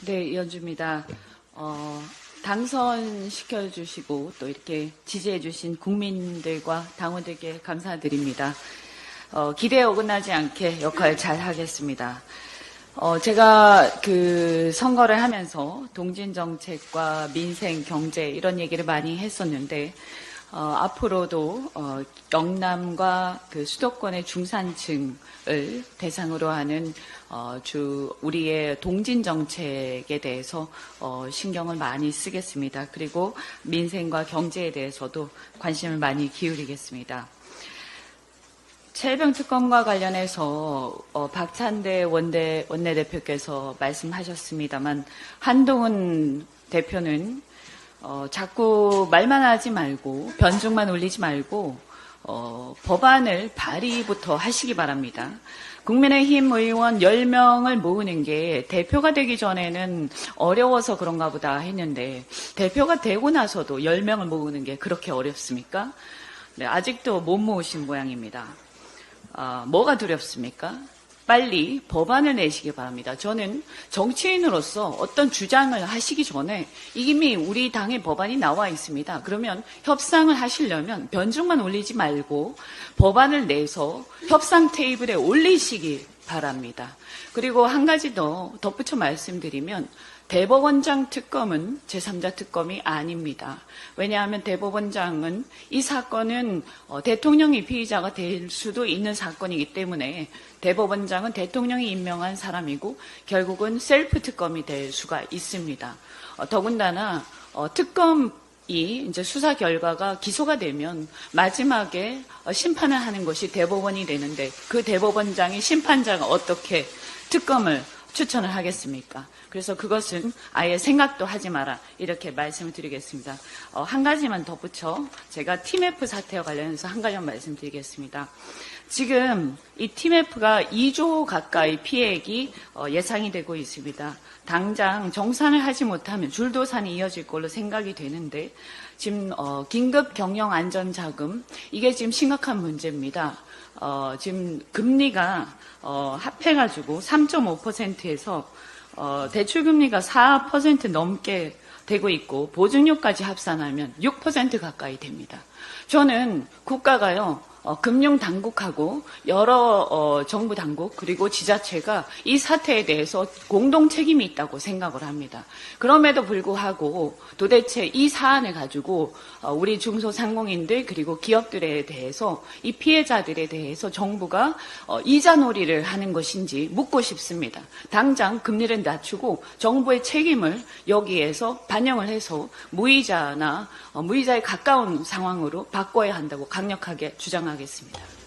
네, 이현주입니다. 어, 당선시켜 주시고 또 이렇게 지지해 주신 국민들과 당원들께 감사드립니다. 어, 기대에 어긋나지 않게 역할 잘 하겠습니다. 어, 제가 그 선거를 하면서 동진 정책과 민생, 경제 이런 얘기를 많이 했었는데 어, 앞으로도 어, 영남과 그 수도권의 중산층을 대상으로 하는 어, 주 우리의 동진 정책에 대해서 어, 신경을 많이 쓰겠습니다. 그리고 민생과 경제에 대해서도 관심을 많이 기울이겠습니다. 최병 특검과 관련해서 어, 박찬대 원대 원내대표께서 말씀하셨습니다만 한동훈 대표는 어, 자꾸 말만 하지 말고 변죽만 올리지 말고 어, 법안을 발의부터 하시기 바랍니다. 국민의힘 의원 10명을 모으는 게 대표가 되기 전에는 어려워서 그런가 보다 했는데 대표가 되고 나서도 10명을 모으는 게 그렇게 어렵습니까? 네, 아직도 못 모으신 모양입니다. 아, 뭐가 두렵습니까? 빨리 법안을 내시기 바랍니다. 저는 정치인으로서 어떤 주장을 하시기 전에 이미 우리 당의 법안이 나와 있습니다. 그러면 협상을 하시려면 변죽만 올리지 말고 법안을 내서 협상 테이블에 올리시기 바랍니다. 그리고 한 가지 더 덧붙여 말씀드리면 대법원장 특검은 제3자 특검이 아닙니다. 왜냐하면 대법원장은 이 사건은 어, 대통령이 피의자가 될 수도 있는 사건이기 때문에 대법원장은 대통령이 임명한 사람이고 결국은 셀프 특검이 될 수가 있습니다. 어, 더군다나 어, 특검 이 이제 수사 결과가 기소가 되면 마지막에 어, 심판을 하는 것이 대법원이 되는데 그 대법원장이 심판자가 어떻게 특검을 추천을 하겠습니까? 그래서 그것은 아예 생각도 하지 마라 이렇게 말씀을 드리겠습니다. 어, 한 가지만 덧붙여 제가 TMF 사태와 관련해서 한 가지만 말씀드리겠습니다. 지금 이 TMF가 2조 가까이 피해액이 어, 예상이 되고 있습니다. 당장 정산을 하지 못하면 줄도산이 이어질 걸로 생각이 되는데 지금 어, 긴급 경영 안전 자금 이게 지금 심각한 문제입니다. 어, 지금 금리가 어, 합해가지고 3.5%에서 어, 대출 금리가 4% 넘게 되고 있고 보증료까지 합산하면 6% 가까이 됩니다. 저는 국가가요 어, 금융 당국하고 여러 어, 정부 당국 그리고 지자체가 이 사태에 대해서 공동 책임이 있다고 생각을 합니다. 그럼에도 불구하고 도대체 이 사안을 가지고 어, 우리 중소상공인들 그리고 기업들에 대해서 이 피해자들에 대해서 정부가 어, 이자놀이를 하는 것인지 묻고 싶습니다. 당장 금리를 낮추고 정부의 책임을 여기에서 반영을 해서 무이자나 어, 무이자에 가까운 상황으로 바꿔야 한다고 강력하게 주장 하겠습니다.